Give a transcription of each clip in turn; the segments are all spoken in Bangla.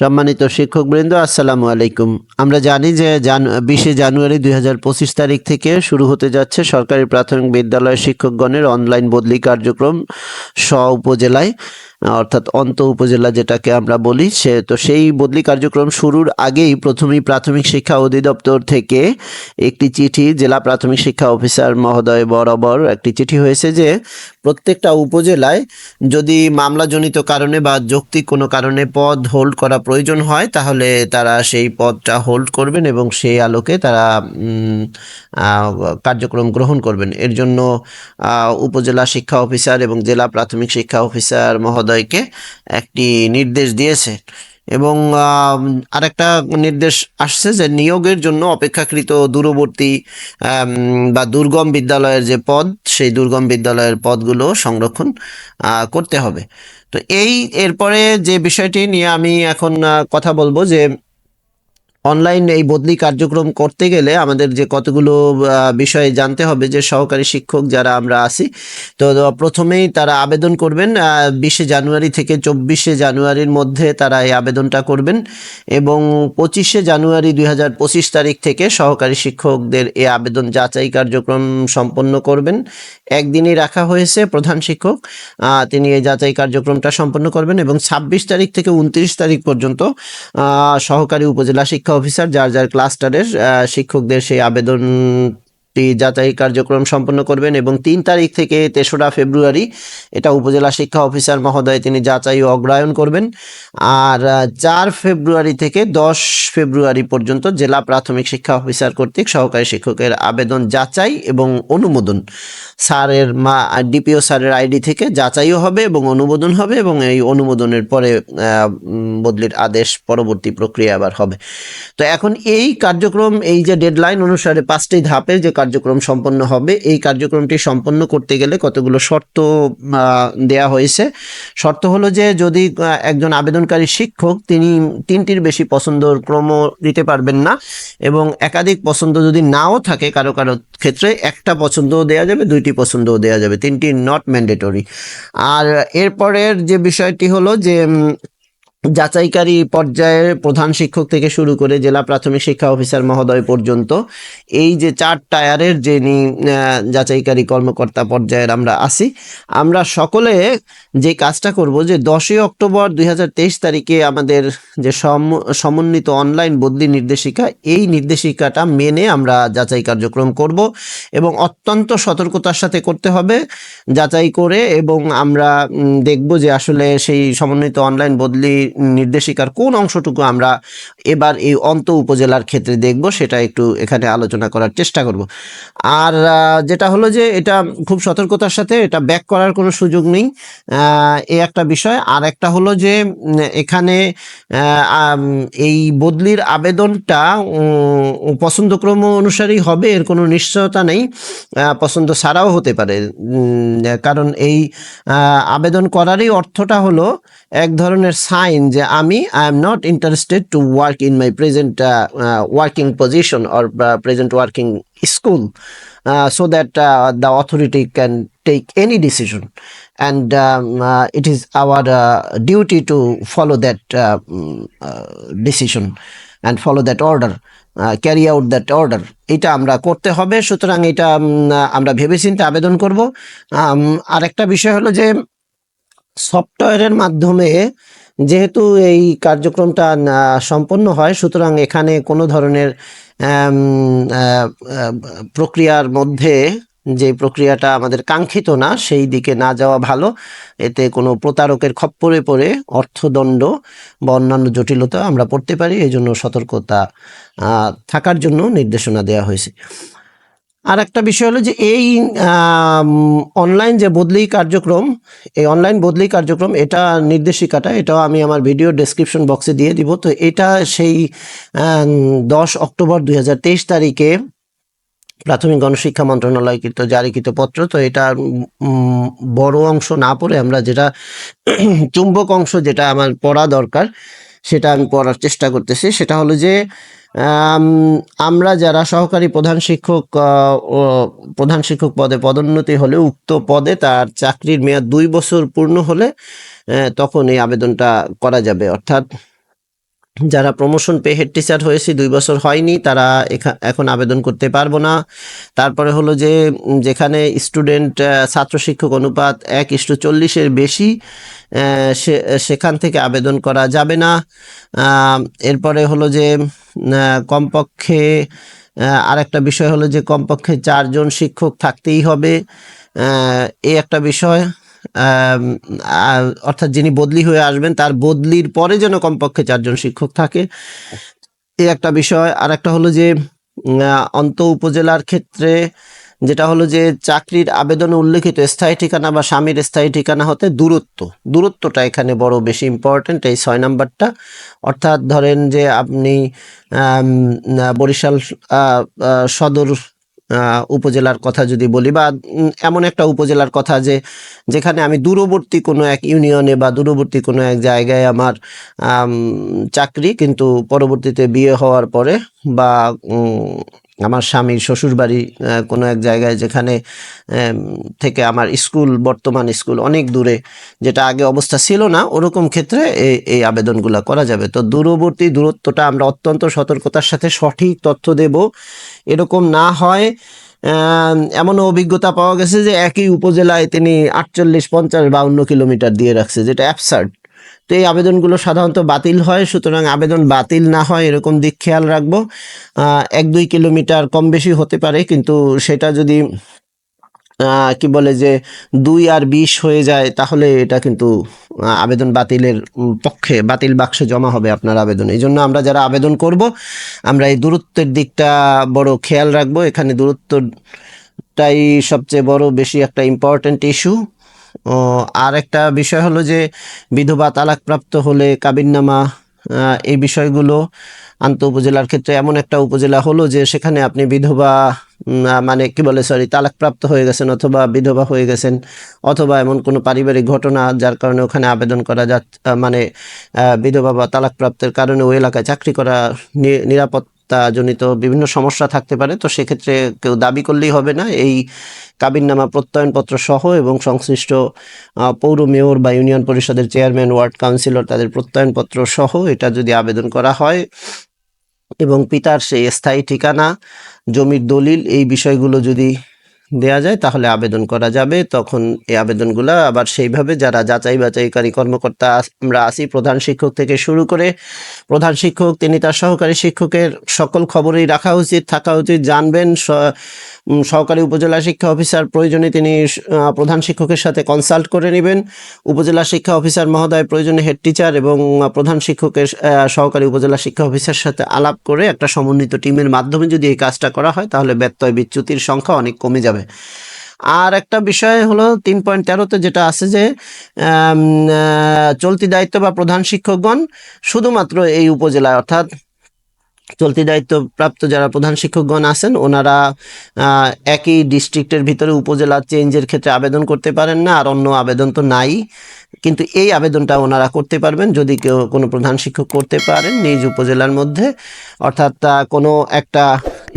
সম্মানিত শিক্ষকবৃন্দ, আসসালামু আলাইকুম। আমরা জানি যে বিশে জানুয়ারি দুই হাজার পঁচিশ তারিখ থেকে শুরু হতে যাচ্ছে সরকারি প্রাথমিক বিদ্যালয়ের শিক্ষকগণের অনলাইন বদলি কার্যক্রম স্ব উপজেলায়। অর্থাৎ অন্ত উপজেলা যেটাকে আমরা বলি, সে তো সেই বদলি কার্যক্রম শুরুর আগেই প্রথমেই প্রাথমিক শিক্ষা অধিদপ্তর থেকে একটি চিঠি, জেলা প্রাথমিক শিক্ষা অফিসার মহোদয় বরাবর একটি চিঠি হয়েছে যে, প্রত্যেকটা উপজেলায় যদি মামলাজনিত কারণে বা যৌক্তিক কোনো কারণে পদ হোল্ড করা প্রয়োজন হয়, তাহলে তারা সেই পদটা হোল্ড করবেন এবং সেই আলোকে তারা কার্যক্রম গ্রহণ করবেন। এর জন্য উপজেলা শিক্ষা অফিসার এবং জেলা প্রাথমিক শিক্ষা অফিসার মহোদয়কে একটি নির্দেশ দিয়েছে। এবং আরেকটা নির্দেশ আসছে যে নিয়োগের জন্য অপেক্ষাকৃত দূরবর্তী বা দুর্গম বিদ্যালয়ের যে পদ, সেই দুর্গম বিদ্যালয়ের পদগুলো সংরক্ষণ করতে হবে। তো এই, এরপরে যে বিষয়টি নিয়ে আমি এখন কথা বলব যে অনলাইন এই বদলি কার্যক্রম করতে গেলে আমাদের যে কতগুলো বিষয়ে জানতে হবে যে সহকারী শিক্ষক যারা আমরা আছি, তো প্রথমেই তারা আবেদন করবেন বিশে জানুয়ারি থেকে চব্বিশে জানুয়ারির মধ্যে তারা এই আবেদনটা করবেন এবং পঁচিশে জানুয়ারি দুই হাজার পঁচিশ তারিখ থেকে সহকারী শিক্ষকদের এই আবেদন যাচাই কার্যক্রম সম্পন্ন করবেন। একদিনই রাখা হয়েছে প্রধান শিক্ষক তিনি এই যাচাই কার্যক্রমটা সম্পন্ন করবেন এবং ছাব্বিশ তারিখ থেকে উনত্রিশ তারিখ পর্যন্ত সহকারী উপজেলা শিক্ষা অফিসার যার যার ক্লাস্টারের শিক্ষকদের সেই যাচাই কার্যক্রম সম্পন্ন করবেন এবং তিন তারিখ থেকে তেসরা ফেব্রুয়ারি এটা উপজেলা শিক্ষা অফিসার মহোদয় তিনি যাচাই ও অগ্রায়ন করবেন। আর চার ফেব্রুয়ারি থেকে দশ ফেব্রুয়ারি পর্যন্ত জেলা প্রাথমিক শিক্ষা অফিসার কর্তৃক সহকারী শিক্ষকের আবেদন যাচাই এবং অনুমোদন। স্যারের মা, ডিপিও স্যারের আইডি থেকে যাচাইও হবে এবং অনুমোদন হবে এবং এই অনুমোদনের পরে বদলির আদেশ পরবর্তী প্রক্রিয়া আবার হবে। তো এখন এই কার্যক্রম, এই যে ডেডলাইন অনুসারে পাঁচটি ধাপে যে কার্যক্রম সম্পন্ন হবে। এই কার্যক্রমটি সম্পন্ন করতে গেলে কতগুলো শর্ত দেয়া হয়েছে। শর্ত হলো যে, যদি একজন আবেদনকারী শিক্ষক, তিনি তিনটির বেশি পছন্দর ক্রম দিতে পারবেন না এবং একাধিক পছন্দ যদি নাও থাকে কারও কারও ক্ষেত্রে, একটা পছন্দও দেওয়া যাবে, দুইটি পছন্দও দেওয়া যাবে। তিনটি নট ম্যান্ডেটরি আর এরপরের যে বিষয়টি হলো যে যাচাইকারী পর্যায়ে প্রধান শিক্ষক থেকে শুরু করে জেলা প্রাথমিক শিক্ষা অফিসার মহোদয় পর্যন্ত এই যে চার টায়ারের যিনি যাচাইকারী কর্মকর্তা পর্যায়ের আমরা আছি, আমরা সকলে যে কাজটা করব যে দশই অক্টোবর দুই হাজার তেইশ তারিখে আমাদের যে সম- সমন্বিত অনলাইন বদলি নির্দেশিকা, এই নির্দেশিকাটা মেনে আমরা যাচাই কার্যক্রম করব এবং অত্যন্ত সতর্কতার সাথে করতে হবে, যাচাই করে এবং আমরা দেখব যে আসলে সেই সমন্বিত অনলাইন বদলি নির্দেশিকার কোন অংশটুকু আমরা এবার এই অন্ত উপজেলার ক্ষেত্রে দেখব, সেটা একটু এখানে আলোচনা করার চেষ্টা করব। আর যেটা হলো যে এটা খুব সতর্কতার সাথে এটা ব্যাক করার কোনো সুযোগ নেই। এ একটা বিষয়। আর একটা হলো যে এখানে এই বদলির আবেদনটা পছন্দক্রম অনুসারেই হবে, এর কোনো নিশ্চয়তা নেই। পছন্দ ছাড়াও হতে পারে। কারণ এই আবেদন করারই অর্থটা হলো এক ধরনের সাইন যে আমি I am not interested to work in my present working position or present working school uh, decision and um, uh, it is our uh, duty to follow that uh, mm, uh, decision and follow that order uh, carry out that order এটা আমরা করতে হবে সুতরাং এটা আমরা ভেবেচিন্তে আবেদন করব আম, আরেকটা বিষয় হলো যে সফটওয়্যারের মাধ্যমে যেহেতু এই কার্যক্রমটা সম্পন্ন হয়, সুতরাং এখানে কোনো ধরনের প্রক্রিয়ার মধ্যে যে প্রক্রিয়াটা আমাদের কাঙ্ক্ষিত না, সেই দিকে না যাওয়া ভালো। এতে কোনো প্রতারকের খপ্পরে পড়ে অর্থদণ্ড বা অন্যান্য জটিলতা আমরা পড়তে পারি। এই জন্য সতর্কতা থাকার জন্য নির্দেশনা দেওয়া হয়েছে। আর একটা বিষয় হলো যে এই অনলাইন যে বদলি কার্যক্রম, এই অনলাইন বদলি কার্যক্রম, এটা নির্দেশিকাটা, এটাও আমি আমার ভিডিও ডেসক্রিপশন বক্সে দিয়ে দিব। তো এটা সেই দশ অক্টোবর দু হাজার তেইশ তারিখে প্রাথমিক গণশিক্ষা মন্ত্রণালয় মন্ত্রণালয়কৃত জারিকৃত পত্র। তো এটা বড় অংশ না পড়ে আমরা যেটা, চুম্বক অংশ যেটা আমার পড়া দরকার, সেটা আমি পড়ার চেষ্টা করতেছি। সেটা হলো যে আমরা যারা সহকারী প্রধান শিক্ষক প্রধান শিক্ষক পদে পদোন্নতি হলে, উক্ত পদে তার চাকরির মেয়াদ দুই বছর পূর্ণ হলে তখন এই আবেদনটা করা যাবে। অর্থাৎ যারা প্রমোশন পে হেড টিচার হয়েছে, দুই বছর হয়নি, তারা এখা- এখন আবেদন করতে পারব না। তারপরে হলো যে যেখানে স্টুডেন্ট ছাত্র শিক্ষক অনুপাত এক ইস্টু চল্লিশের বেশি সেখান থেকে আবেদন করা যাবে না। এরপরে হলো যে কমপক্ষে আরেকটা বিষয় হলো যে, কমপক্ষে চারজন শিক্ষক থাকতেই হবে। এই একটা বিষয়। অর্থাৎ যিনি বদলি হয়ে আসবেন, তার বদলির পরে যেন কমপক্ষে চারজন শিক্ষক থাকে। এ একটা বিষয়। আর একটা হলো যে অন্ত উপজেলার ক্ষেত্রে যেটা হলো যে, চাকরির আবেদনে উল্লেখিত স্থায়ী ঠিকানা বা স্বামীর স্থায়ী ঠিকানা হতে দূরত্ব। দূরত্বটা এখানে বড় বেশি ইম্পর্ট্যান্ট এই ছয় নাম্বারটা। অর্থাৎ ধরেন যে, আপনি বরিশাল সদর উপজেলার কথা যদি বলি বা এমন একটা উপজেলার কথা যে যেখানে আমি দূরবর্তী কোনো এক ইউনিয়নে বা দূরবর্তী কোনো এক জায়গায় আমার আম, চাকরি কিন্তু পরবর্তীতে বিয়ে হওয়ার পরে বা আমার স্বামীর শ্বশুরবাড়ি কোনো এক জায়গায় যেখানে থেকে আমার স্কুল, বর্তমান স্কুল অনেক দূরে, যেটা আগে অবস্থা ছিল না, ওরকম ক্ষেত্রে এই এই আবেদনগুলো করা যাবে। তো দূরবর্তী দূরত্বটা আমরা অত্যন্ত সতর্কতার সাথে সঠিক তথ্য দেব। এরকম না হয় এমনও অভিজ্ঞতা পাওয়া গেছে যে একই উপজেলায় তিনি আটচল্লিশ, পঞ্চাশ, বাউন্ন কিলোমিটার দিয়ে রাখছে, যেটা অ্যাবসার্ড তো এই আবেদনগুলো সাধারণত বাতিল হয়, সুতরাং আবেদন বাতিল না হয় এরকম দিক খেয়াল রাখব। এক দুই কিলোমিটার কম বেশি হতে পারে, কিন্তু সেটা যদি কি বলে যে দুই আর বিশ হয়ে যায়, তাহলে এটা কিন্তু আবেদন বাতিলের পক্ষে, বাতিল বাক্সে জমা হবে আপনার আবেদন। এই জন্য আমরা যারা আবেদন করব, আমরা এই দূরত্বের দিকটা বড় খেয়াল রাখব। এখানে দূরত্বটাই সবচেয়ে বড়, বেশি একটা ইম্পর্ট্যান্ট ইস্যু আর একটা বিষয় হলো যে বিধবা তালাকপ্রাপ্ত হলে কাবিননামা এই বিষয়গুলো আন্ত উপজেলার ক্ষেত্রে এমন একটা উপজেলা হলো যে সেখানে আপনি বিধবা মানে কি বলে সরি তালাকপ্রাপ্ত হয়ে গেছেন অথবা বিধবা হয়ে গেছেন অথবা এমন কোনো পারিবারিক ঘটনা যার কারণে ওখানে আবেদন করা যা মানে বিধবা বা তালাকপ্রাপ্তের কারণে ওই এলাকায় চাকরি করা নি- নিরাপত্তাজনিত বিভিন্ন সমস্যা থাকতে পারে, তো সেক্ষেত্রে কেউ দাবি করলেই হবে না। এই কাবিননামা প্রত্যয়নপত্র সহ এবং সংশ্লিষ্ট পৌর মেয়র বা ইউনিয়ন পরিষদের চেয়ারম্যান, ওয়ার্ড কাউন্সিলর তাদের প্রত্যয়নপত্র সহ এটা যদি আবেদন করা হয় এবং পিতার সেই স্থায়ী ঠিকানা, জমির দলিল, এই বিষয়গুলো যদি দেয়া যায়, তাহলে আবেদন করা যাবে। তখন এই আবেদনগুলো আবার সেইভাবে যারা যাচাই বাছাইকারী কর্মকর্তা আমরা আসি প্রধান শিক্ষক থেকে শুরু করে প্রধান শিক্ষক, তিনি তার সহকারী শিক্ষকের সকল খবরই রাখা উচিত, থাকা উচিত, জানবেন। সহকারী উপজেলা শিক্ষা অফিসার প্রয়োজনে তিনি প্রধান শিক্ষকের সাথে কনসাল্ট করে নেবেন। উপজেলা শিক্ষা অফিসার মহোদয় প্রয়োজনে হেড টিচার এবং প্রধান শিক্ষকের সহকারী উপজেলা শিক্ষা অফিসার সাথে আলাপ করে একটা সমন্বিত টিমের মাধ্যমে যদি এই কাজটা করা হয়, তাহলে ব্যত্যয় বিচ্যুতির সংখ্যা অনেক কমে যাবে। আর একটা বিষয় হলো তিন পয়েন্ট তেরোতে যেটা আছে যে চলতি দায়িত্ব বা প্রধান শিক্ষকগণ শুধুমাত্র এই উপজেলায়, অর্থাৎ চলতি দায়িত্বপ্রাপ্ত যারা প্রধান শিক্ষকগণ আছেন, ওনারা একই ডিস্ট্রিক্টের ভিতরে উপজেলা চেঞ্জের ক্ষেত্রে আবেদন করতে পারেন না, আর অন্য আবেদন তো নাই। কিন্তু এই আবেদনটা ওনারা করতে পারবেন যদি কেউ কোনো প্রধান শিক্ষক করতে পারেন নিজ উপজেলার মধ্যে। অর্থাৎ কোনো একটা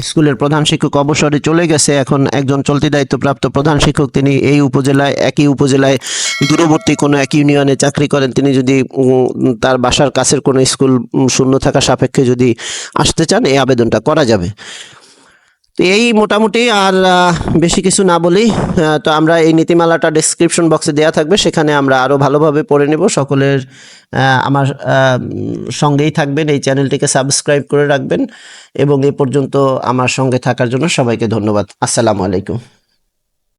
স্কুলের প্রধান শিক্ষক অবসরে চলে গেছে। এখন একজন চলতি দায়িত্বপ্রাপ্ত প্রধান শিক্ষক, তিনি এই উপজেলায়, একই উপজেলায় দূরবর্তী কোনো এক ইউনিয়নে চাকরি করেন। তিনি যদি তার বাসার কাছের কোনো স্কুল শূন্য থাকা সাপেক্ষে যদি আসতে চান, এই আবেদনটা করা যাবে। তো এই মোটামুটি আর বেশি কিছু না বলি তো আমরা এই নীতিমালাটা ডেসক্রিপশন বক্সে দেওয়া থাকবে। সেখানে আমরা আরও ভালোভাবে পড়ে নেব। সকলের আমার সঙ্গেই থাকবেন। এই চ্যানেলটিকে সাবস্ক্রাইব করে রাখবেন। এবং এ পর্যন্ত আমার সঙ্গে থাকার জন্য সবাইকে ধন্যবাদ। আসসালামু আলাইকুম।